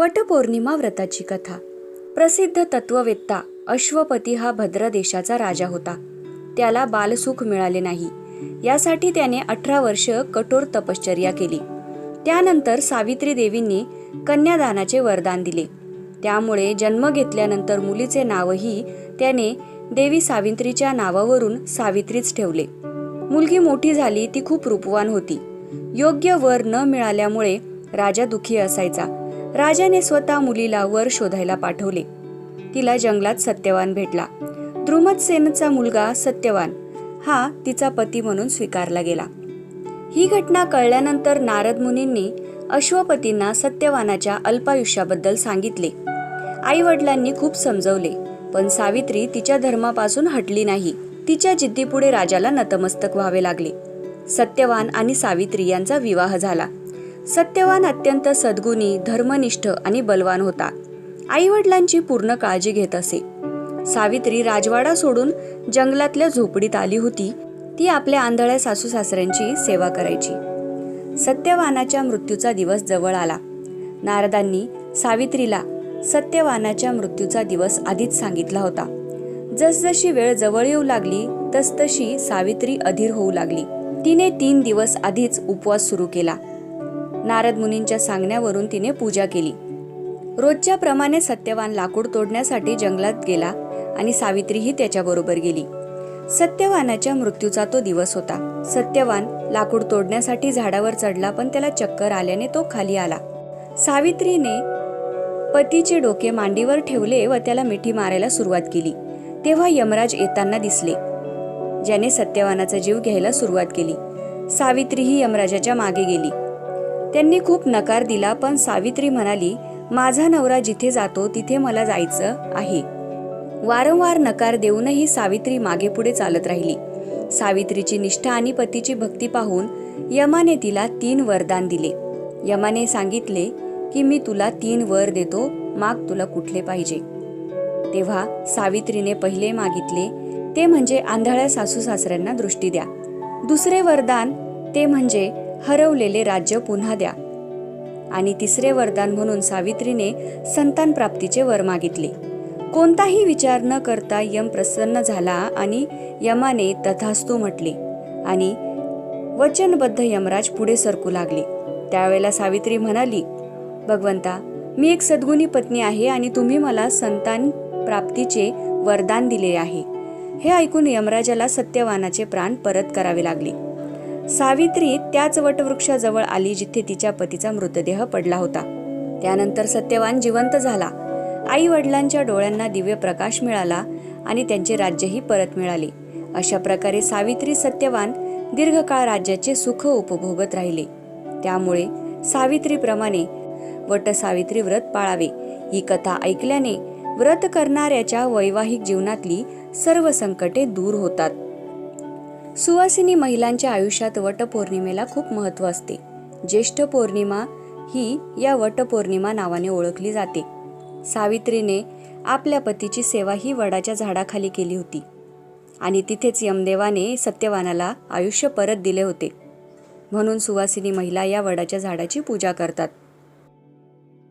वटपौर्णिमा व्रताची कथा. प्रसिद्ध तत्ववेत्ता अश्वपती हा भद्र देशाचा राजा होता. त्याला बालसुख मिळाले नाही. यासाठी त्याने अठरा वर्ष कठोर तपश्चर्या केली. त्यानंतर सावित्री देवींनी कन्यादानाचे वरदान दिले. त्यामुळे जन्म घेतल्यानंतर मुलीचे नावही त्याने देवी सावित्रीच्या नावावरून सावित्रीच ठेवले. मुलगी मोठी झाली ती खूप रूपवान होती. योग्य वर न मिळाल्यामुळे राजा दुखी असायचा. राजाने स्वतः मुलीला वर शोधायला पाठवले. तिला जंगलात सत्यवान भेटला. द्रुमतसेनचा मुलगा सत्यवान हा तिचा पती म्हणून स्वीकारला गेला. ही घटना कळल्यानंतर नारद मुनींनी अश्वपतींना सत्यवानाच्या अल्पायुष्याबद्दल सांगितले. आई वडिलांनी खूप समजवले पण सावित्री तिच्या धर्मापासून हटली नाही. तिच्या जिद्दीपुढे राजाला नतमस्तक व्हावे लागले. सत्यवान आणि सावित्री यांचा विवाह झाला. सत्यवान अत्यंत सद्गुणी धर्मनिष्ठ आणि बलवान होता. आई वडिलांची पूर्ण काळजी घेत असे. सावित्री राजवाडा सोडून जंगलातल्या झोपडीत आली होती. ती आपल्या आंधळ्या सासू सासऱ्यांची सेवा करायची. सत्यवानाच्या मृत्यूचा दिवस जवळ आला. नारदांनी सावित्रीला सत्यवानाच्या मृत्यूचा दिवस आधीच सांगितला होता. जसजशी वेळ जवळ येऊ लागली तसतशी सावित्री अधीर होऊ लागली. तिने तीन दिवस आधीच उपवास सुरू केला. नारद मुनींच्या सांगण्यावरून तिने पूजा केली. रोजच्या प्रमाणे सत्यवान लाकूड तोडण्यासाठी जंगलात गेला आणि सावित्रीही त्याच्याबरोबर गेली. सत्यवानाच्या मृत्यूचा तो दिवस होता. सत्यवान लाकूड तोडण्यासाठी झाडावर चढला पण त्याला चक्कर आल्याने तो खाली आला. सावित्रीने पतीचे डोके मांडीवर ठेवले व त्याला मिठी मारायला सुरुवात केली. तेव्हा यमराज येताना दिसले. ज्याने सत्यवानाचा जीव घ्यायला सुरुवात केली. सावित्रीही यमराजाच्या मागे गेली. त्यांनी खूप नकार दिला पण सावित्री म्हणाली माझा नवरा जिथे जातो तिथे मला जायचं आहे. वारंवार नकार देऊनही सावित्री मागे पुढे चालत राहिली. सावित्रीची निष्ठा आणि पतीची भक्ती पाहून यमाने तिला तीन वरदान दिले. यमाने सांगितले की मी तुला तीन वर देतो माग तुला कुठले पाहिजे. तेव्हा सावित्रीने पहिले मागितले ते म्हणजे आंधळ्या सासू सासऱ्यांना दृष्टी द्या. दुसरे वरदान ते म्हणजे हरवलेले राज्य पुन्हा द्या. आणि तिसरे वरदान म्हणून सावित्रीने संतान प्राप्तीचे वर मागितले. कोणताही विचार न करता यम प्रसन्न झाला आणि यमाने तथास्तू म्हटले आणि वचनबद्ध यमराज पुढे सरकू लागले. त्यावेळेला सावित्री म्हणाली भगवंता मी एक सद्गुणी पत्नी आहे आणि तुम्ही मला संतान प्राप्तीचे वरदान दिले आहे. हे ऐकून यमराजाला सत्यवानाचे प्राण परत करावे लागले. सावित्री त्याच वटवृक्षाजवळ आली जिथे तिच्या पतीचा मृतदेह पडला होता. त्यानंतर सत्यवान जिवंत झाला. आई वडिलांच्या डोळ्यांना दिव्य प्रकाश मिळाला आणि त्यांचे राज्यही परत मिळाले. अशा प्रकारे सावित्री सत्यवान दीर्घकाळ राज्याचे सुख उपभोगत राहिले. त्यामुळे सावित्रीप्रमाणे वट सावित्री व्रत पाळावे. ही कथा ऐकल्याने व्रत करणाऱ्याच्या वैवाहिक जीवनातली सर्व संकटे दूर होतात. सुवासिनी महिलांच्या आयुष्यात वटपौर्णिमेला खूप महत्त्व असते. ज्येष्ठ पौर्णिमा ही या वटपौर्णिमा नावाने ओळखली जाते. सावित्रीने आपल्या पतीची सेवा ही वडाच्या झाडाखाली केली होती आणि तिथेच यमदेवाने सत्यवानाला आयुष्य परत दिले होते. म्हणून सुवासिनी महिला या वडाच्या झाडाची पूजा करतात.